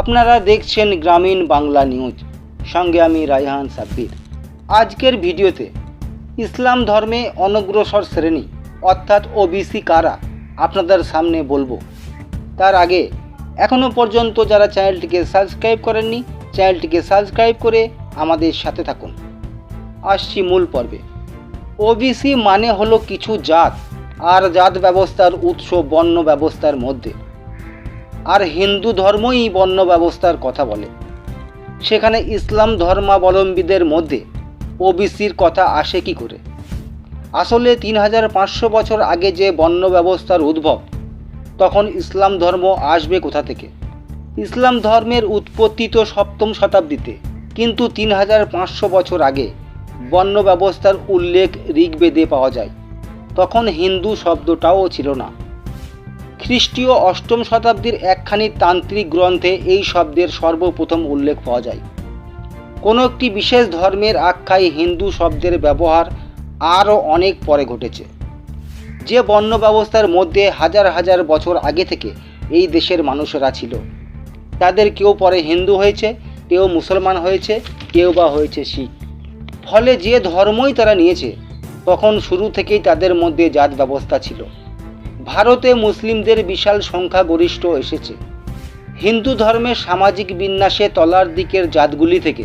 আপনারা দেখছেন গ্রামীণ বাংলা নিউজ। সঙ্গে আমি রায়হান সাব্বির। আজকের ভিডিওতে ইসলাম ধর্মে অনগ্রসর শ্রেণি, অর্থাৎ ওবিসি কারা, আপনাদের সামনে বলব। তার আগে এখনও পর্যন্ত যারা চ্যানেলটিকে সাবস্ক্রাইব করেননি, চ্যানেলটিকে সাবস্ক্রাইব করে আমাদের সাথে থাকুন। আসছি মূল পর্বে। ওবিসি মানে হলো কিছু জাত, আর জাত ব্যবস্থার উৎস বর্ণ ব্যবস্থার মধ্যে। আর হিন্দু ধর্মই বর্ণ ব্যবস্থার কথা বলে। সেখানে ইসলাম ধর্মাবলম্বীদের মধ্যে ওবিসির কথা আসে কি করে? আসলে তিন হাজার পাঁচশো বছর আগে যে বর্ণ ব্যবস্থার উদ্ভব, তখন ইসলাম ধর্ম আসবে কোথা থেকে? ইসলাম ধর্মের উৎপত্তি তো সপ্তম শতাব্দীতে, কিন্তু তিন হাজার পাঁচশো বছর আগে বর্ণ ব্যবস্থার উল্লেখ ঋগ্বেদে পাওয়া যায়। তখন হিন্দু শব্দটাও ছিল না। খ্রিস্টীয় অষ্টম শতাব্দীর একখানি তান্ত্রিক গ্রন্থে এই শব্দের সর্বপ্রথম উল্লেখ পাওয়া যায়। কোনো একটি বিশেষ ধর্মের আখ্যায় হিন্দু শব্দের ব্যবহার আরও অনেক পরে ঘটেছে। যে বর্ণ ব্যবস্থার মধ্যে হাজার হাজার বছর আগে থেকে এই দেশের মানুষেরা ছিল। তাদের কেউ পরে হিন্দু হয়েছে, কেউ মুসলমান হয়েছে, কেউ বা হয়েছে শিখ। ফলে যে ধর্মই তারা নিয়েছে, তখন শুরু থেকেই তাদের মধ্যে জাত ব্যবস্থা ছিল। ভারতে মুসলিমদের বিশাল সংখ্যা গরিষ্ঠ এসেছে। হিন্দু ধর্মের সামাজিক বিন্যাসে তলার দিকের জাতগুলি থেকে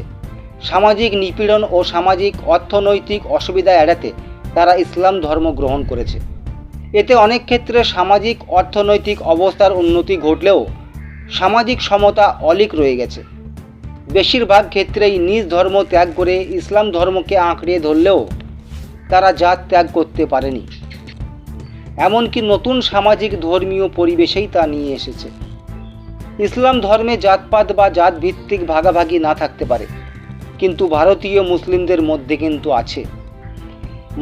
সামাজিক নিপীড়ন ও সামাজিক অর্থনৈতিক অসুবিধা এড়াতে তারা ইসলাম ধর্ম গ্রহণ করেছে। এতে অনেক ক্ষেত্রে সামাজিক অর্থনৈতিক অবস্থার উন্নতি ঘটলেও সামাজিক সমতা অলিক রয়ে গেছে। বেশিরভাগ ক্ষেত্রেই নিজ ধর্ম ত্যাগ করে ইসলাম ধর্মকে আঁকড়ে ধরলেও তারা জাত ত্যাগ করতে পারেনি। এমনকি নতুন সামাজিক ধর্মীয় পরিবেশেই তা নিয়ে এসেছে। ইসলাম ধর্মে জাতপাত বা জাত ভিত্তিক ভাগাভাগি না থাকতে পারে, কিন্তু ভারতীয় মুসলিমদের মধ্যে কিন্তু আছে।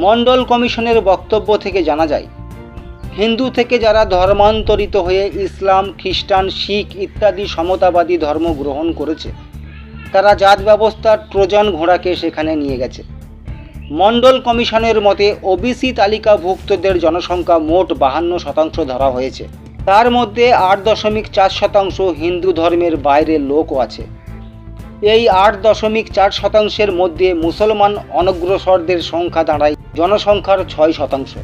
মণ্ডল কমিশনের বক্তব্য থেকে জানা যায়, হিন্দু থেকে যারা ধর্মান্তরিত হয়ে ইসলাম, খ্রিস্টান, শিখ ইত্যাদি সমতাবাদী ধর্ম গ্রহণ করেছে, তারা জাত ব্যবস্থার ট্রোজান ঘোড়াকে সেখানে নিয়ে গেছে। মণ্ডল কমিশনের মতে ওবিসি তালিকাভুক্তদের জনসংখ্যা মোট বাহান্ন শতাংশ ধরা হয়েছে। তার মধ্যে আট দশমিক চার শতাংশ হিন্দু ধর্মের বাইরে লোকও আছে। এই আট দশমিক চার শতাংশের মধ্যে মুসলমান অনগ্রসরদের সংখ্যা দাঁড়ায় জনসংখ্যার ছয় শতাংশ।